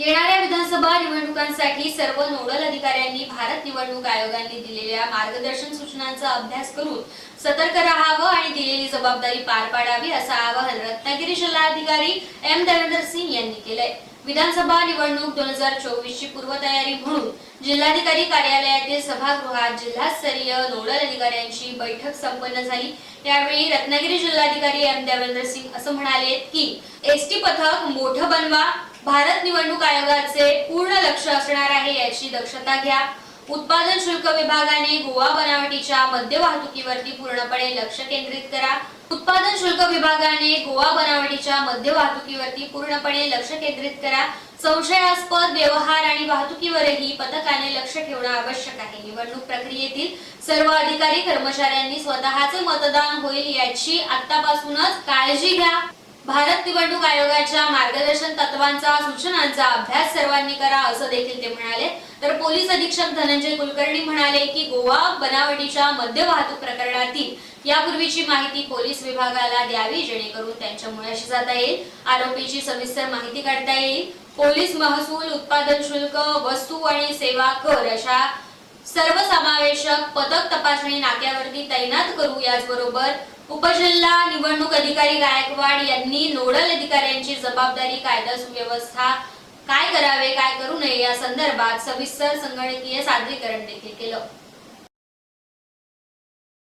येणाऱ्या विधानसभा निवडणुकांसाठी सर्व नोडल अधिकाऱ्यांनी भारत निवडणूक आयोगाने दिलेल्या मार्गदर्शन सूचनांचा अभ्यास करून सतर्क राहावं आणि दिलेली जबाबदारी पार पाडावी असं आवाहन रत्नागिरी जिल्हाधिकारी एम देवेंद्र सिंग यांनी केलंय. विधानसभा निवडणूक दोन हजार चोवीस ची पूर्वतयारी म्हणून जिल्हाधिकारी कार्यालयातील सभागृहात जिल्हास्तरीय नोडल अधिकाऱ्यांची बैठक संपन्न झाली. यावेळी रत्नागिरी जिल्हाधिकारी एम देवेंद्र सिंग असं म्हणाले की एसटी पथक मोठं बनवा भारत निवडणूक आयोगाचे पूर्ण लक्ष असणार आहे याची दक्षता घ्या. उत्पादन शुल्क विभागाने गोवा बनावटीच्या मद्य वाहतुकीवरती पूर्णपणे लक्ष केंद्रित करा. उत्पादन शुल्क विभागाने गोवा बनावटीच्या मद्य वाहतुकीवरती पूर्णपणे लक्ष केंद्रित करा. संशयास्पद व्यवहार आणि वाहतुकीवरही पथकाने लक्ष ठेवणं आवश्यक आहे. निवडणूक प्रक्रियेतील सर्व अधिकारी कर्मचाऱ्यांनी स्वतःचे मतदान होईल याची आतापासूनच काळजी घ्या. भारत निवडणूक आयोगाच्या मार्गदर्शन तत्वांचा सूचनांचा अभ्यास सर्वांनी करा असं देखील ते म्हणाले. तर पोलीस अधीक्षक धनंजय कुलकर्णी म्हणाले की गोवा बनावटीच्या मद्य वाहतूक प्रकरणातील यापूर्वीची माहिती पोलीस विभागाला द्यावी जेणेकरून त्यांच्या मुळाशी जाता येईल. आरोपीची सविस्तर माहिती काढता येईल. पोलीस महसूल उत्पादन शुल्क वस्तू आणि सेवा कर अशा सर्वसमावेशक पथक तपासणी नाक्यावरती तैनात करू याचबरोबर उपजिल्हा निवडणूक अधिकारी गायकवाड यांनी नोडल अधिकाऱ्यांची जबाबदारी कायदा सुव्यवस्था काय करावे काय करू नये या संदर्भात सविस्तर संगणकीय सादरीकरण देखील केलं.